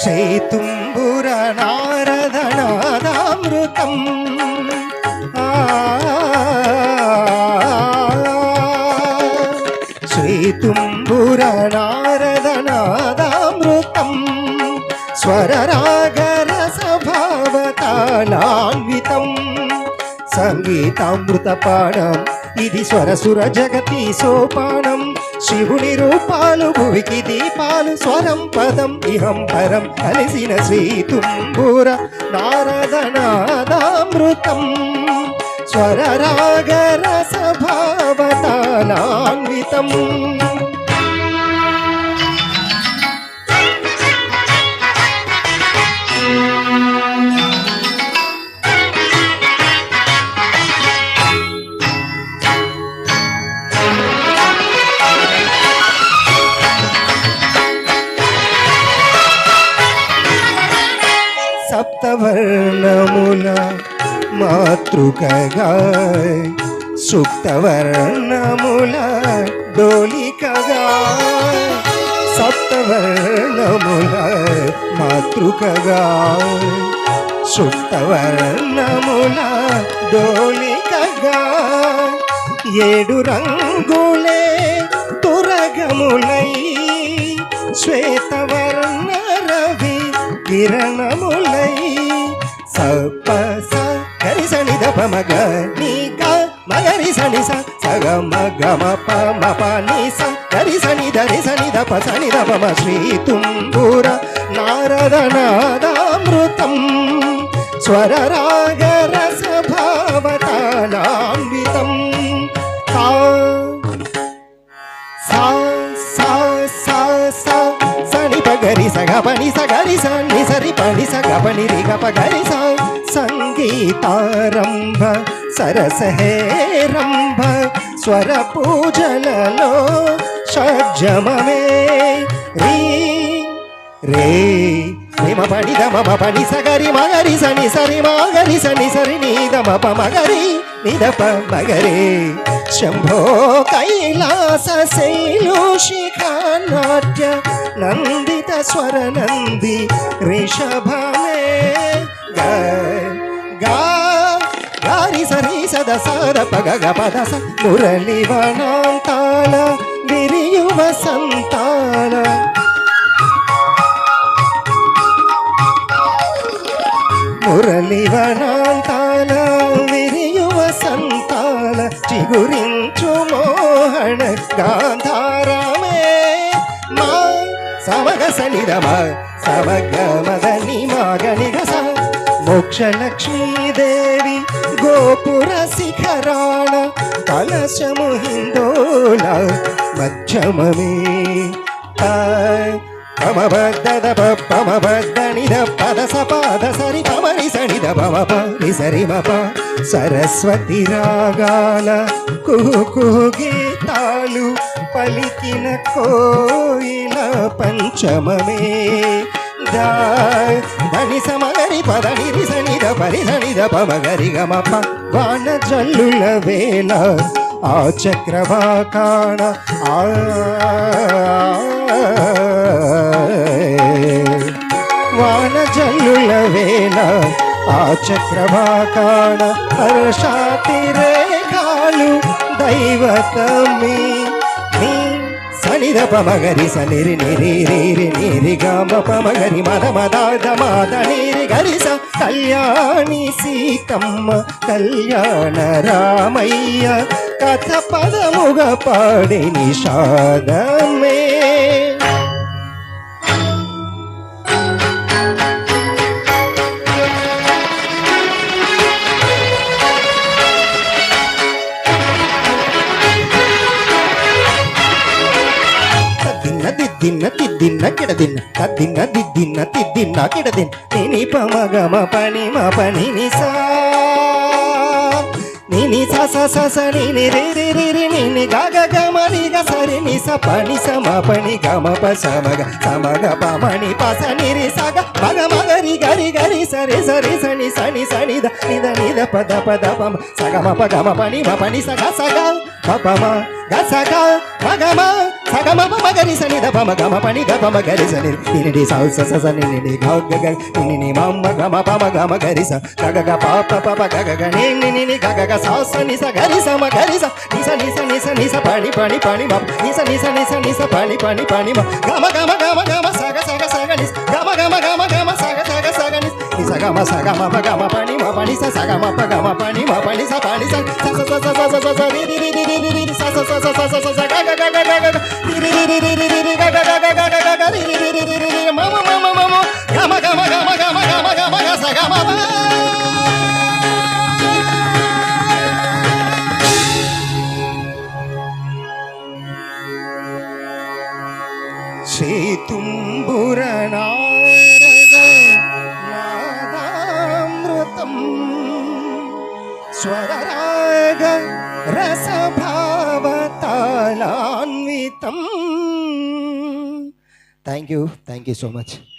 శ్రీతుంబుర నారదనాదామృతం ఆ, శ్రీతుంబుర నారదనాదామృతం స్వరరాగరసభావతాళాన్వితం సంగీతామృతపాణం ఇది స్వరసుర జగతి సోపానం. శివుని రూపాలు భువికి దీపాలు స్వరం పదం ఇహం పరం కలిసిన శ్రీ తుంబూర నారదనాదామృతం స్వరరాగరసభావతాళాన్వితం సప్తవర్ణముల మాతృకగా సుప్తవర్ణముల డోలికగా సప్తవర్ణముల మాతృకగా సుప్తవర్ణముల డోలికగా ఏడు రంగులే తురగములై శ్వేతవర్ణ రవి కిరణములై. సప స గరి సని ద ప మగ ని గ మగరి సని స సగ మగ మ ప మ ప ని స గరి సని ద రి సని ద ప సని ద ప మ శ్రీ తుంబుర నారద నాదామృతం స్వర రాగ రస భావతాళాన్వితం తా సా సా సా సా సని పగరి సగ పని సగరి సని సరి పని సగ పని రి గ పగరి సా సంగీతారంభ సరసహేరంభ స్వర పూజలలో షడ్జమే రీ రే నిమ పడి దమ పడి సగరి మగరి సని సరి మగరి సని సరి నీ దమ ప మగరి నిదప మగరే. శంభో కైలాస శైలోషిఖా నాట్య నందిత స్వర నంది రిషభమే. గారి సరి సద సద పగ గ పద స మురళి వనాంతాల విరియువ మురళి వనాంతాల విరియువ సంతాల చిగురించు మోహణ గాంధారమే మా సమగ సనిరమ సమగ మదని మాగని గస మోక్షలక్ష్మీదేవి గోపుర శిఖరాణ కలశము హిందోళ మధ్యమమే. ఆ పమబద్దద పమబద్దనిద పద సపాద సరి పమరి సనిద పమ పరి సరి మప సరస్వతి రాగాల కుహు కుహు గీతాలు పలికిన కోయిల పంచమమే. దా ధని సమగరి పద నిరి సనిద పరి సనిద పమగరి గమప. వాన జల్లుల వేళ ఆ చక్రవాకాణ ఆ వాన జల్లుల వేళ ఆ చక్రవాకాణ హర్షాతి రేఖాలు దైవతమి నీ సనిద పమగరి సనిరి నిరి రిరి నిరి గమ పమగరి మద మదాద మాద నిరి గరి స కళ్యాణి సీతమ్మ కళ్యాణ రామయ్య కథ పదముగ పాడి నిషాదమే దిన్న తిద్దిన్న కిడదిన్న తద్దిన్న దిద్దిన్న తిద్దిన్న కిడదిన్న. నిని పమగమ పని మా పని నిసా. నిని స స స స నిని రి రి రి రి నిని గ గ గ మ ని గ స రి ని స. ప ని స మ ప ని గ మ ప స మ గ. స మ గ ప మ ని ప స ని రి స గ. మ గ మ గ రి గ రి గ రి స రి స రి స ని స ని స ని ద. ని ద ని ద ప ద ప ద ప మ. స గ మ ప గ మ ప ని మ ప ని స గ స గ. ప ప మ గసగ మగమ సగమ మగరి సని ద పమ గమ పని ద పమ గరి సని నిని సౌ స స స నిని ని గ గ నిని ని మమ్మ గమ పమ గమ గరి స గ గ గ ప ప ప ప గ గ గ ని ని ని ని గ గ గ స ని స గరి స మ గరి స ని స ని స ని స ని స పని పని పని మ ని స ని స ని స ని స పని పని పని మ గమ గమ గమ గమ సగ సగ సగ ని గమ గమ గమ గమ గమ స గమ ప గమ పని మ పని స స గమ ప గమ పని మ పని స పని స స స స స స స స రి రి రి రి రి రి రి స స స స స స స స గ గ గ గ గ గ రి రి రి రి రి రి రి రి గ గ గ గ గ గ గ గ రి రి రి రి రి రి రి మ మ మ మ మ మ గమ గమ గమ గమ గమ గమ గ స గమ ప സ്വരാഗ രസഭാവത്താലാൻവിതം thank you thank you so much